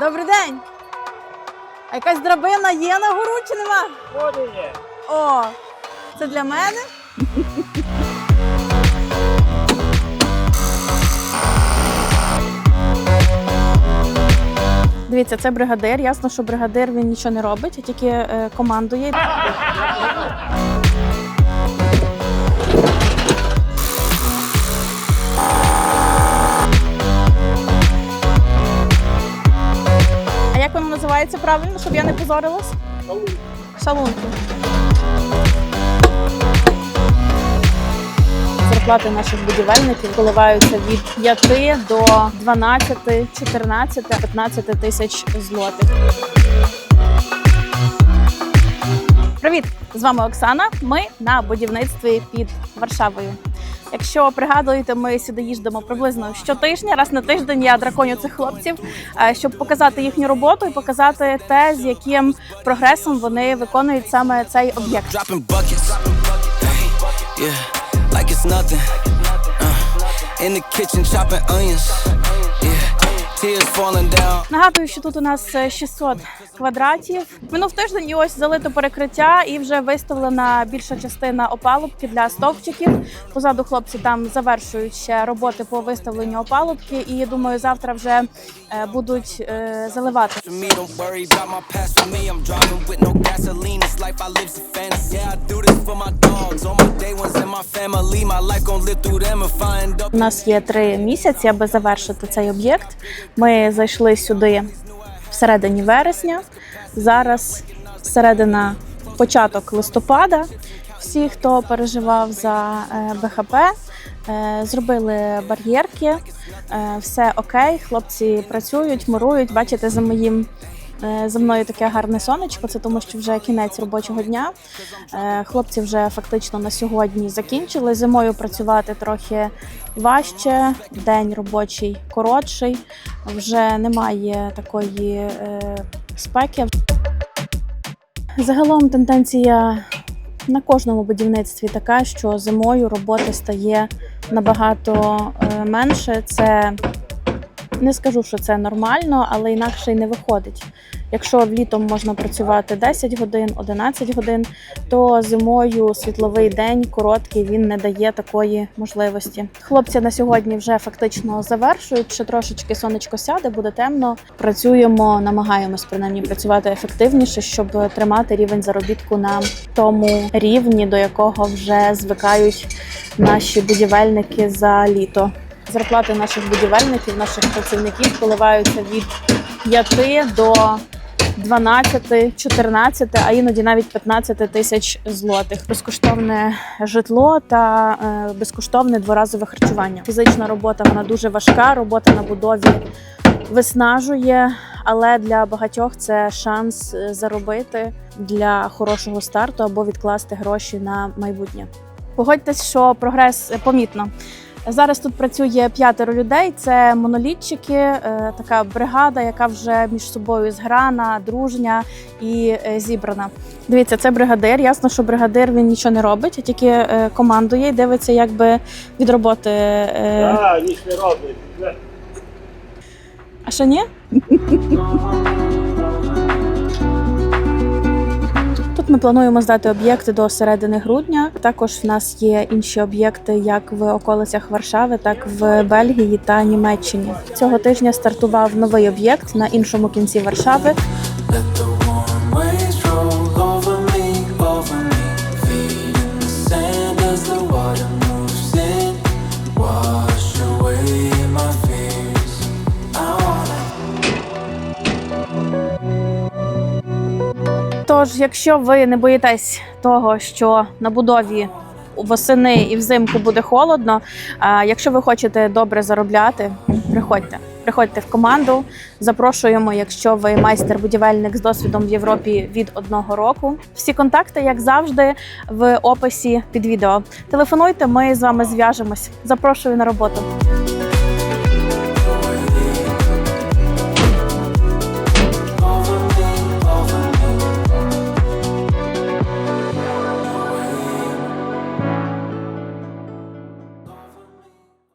Добрий день! А якась драбина є на гору чи нема? Води є. О, це для мене. Дивіться, це бригадир. Ясно, що бригадир він нічого не робить, а тільки е, командує. Називається правильно, щоб я не позорилась? Шалунки. Зарплати наших будівельників коливаються від 5 до 12, 14, 15 тисяч злотих. Привіт! З вами Оксана. Ми на будівництві під Варшавою. Якщо пригадуєте, ми сюди їздимо приблизно щотижня, раз на тиждень я драконю цих хлопців, е, щоб показати їхню роботу і показати те, з яким прогресом вони виконують саме цей об'єкт. Uh, in the kitchen chopping onions. Нагадую, що тут у нас е, 600 квадратів. Минув тиждень і ось залито перекриття, і вже виставлена більша частина опалубки для стовпчиків. Позаду хлопці там завершують ще роботи по виставленню опалубки. І думаю, завтра вже е, будуть е, заливати. У нас є три місяці, аби завершити цей об'єкт. Ми зайшли сюди всередині вересня. Зараз середина початок листопада. Всі, хто переживав за е, БХП, е, зробили бар'єрки, е, все окей. Хлопці працюють, мурують. Бачите, за моїм. Е, За мною таке гарне сонечко, це тому що вже кінець робочого дня. Е, Хлопці вже фактично на сьогодні закінчили. Зимою працювати трохи важче, день робочий коротший, вже немає такої е, спеки. Загалом тенденція на кожному будівництві така, що зимою роботи стає набагато менше. Це не скажу, що це нормально, але інакше й не виходить. Якщо літом можна працювати 10 годин, 11 годин, то зимою світловий день короткий він не дає такої можливості. Хлопці на сьогодні вже фактично завершують. Ще трошечки сонечко сяде, буде темно. Працюємо, намагаємось принаймні працювати ефективніше, щоб тримати рівень заробітку на тому рівні, до якого вже звикають наші будівельники за літо. Зарплати наших будівельників, наших працівників коливаються від 5 до 12, 14, а іноді навіть 15 тисяч злотих. Безкоштовне житло та е, безкоштовне дворазове харчування. Фізична робота вона дуже важка. Робота на будові виснажує, але для багатьох це шанс е, заробити для хорошого старту або відкласти гроші на майбутнє. Погодьтесь, що прогрес е, помітно. Зараз тут працює п'ятеро людей. Це монолітчики, е, така бригада, яка вже між собою зграна, дружня і е, зібрана. Дивіться, це бригадир. Ясно, що бригадир він нічого не робить, а тільки е, командує і дивиться, якби від роботи. А, ніч не робить. А що ні? Ми плануємо здати об'єкти до середини грудня. Також в нас є інші об'єкти як в околицях Варшави, так в Бельгії та Німеччині. Цього тижня стартував новий об'єкт на іншому кінці Варшави. Тож, якщо ви не боїтесь того, що на будові восени і взимку буде холодно, якщо ви хочете добре заробляти, приходьте. Приходьте в команду. Запрошуємо, якщо ви майстер-будівельник з досвідом в Європі від одного року. Всі контакти, як завжди, в описі під відео. Телефонуйте, ми з вами зв'яжемось. Запрошую на роботу.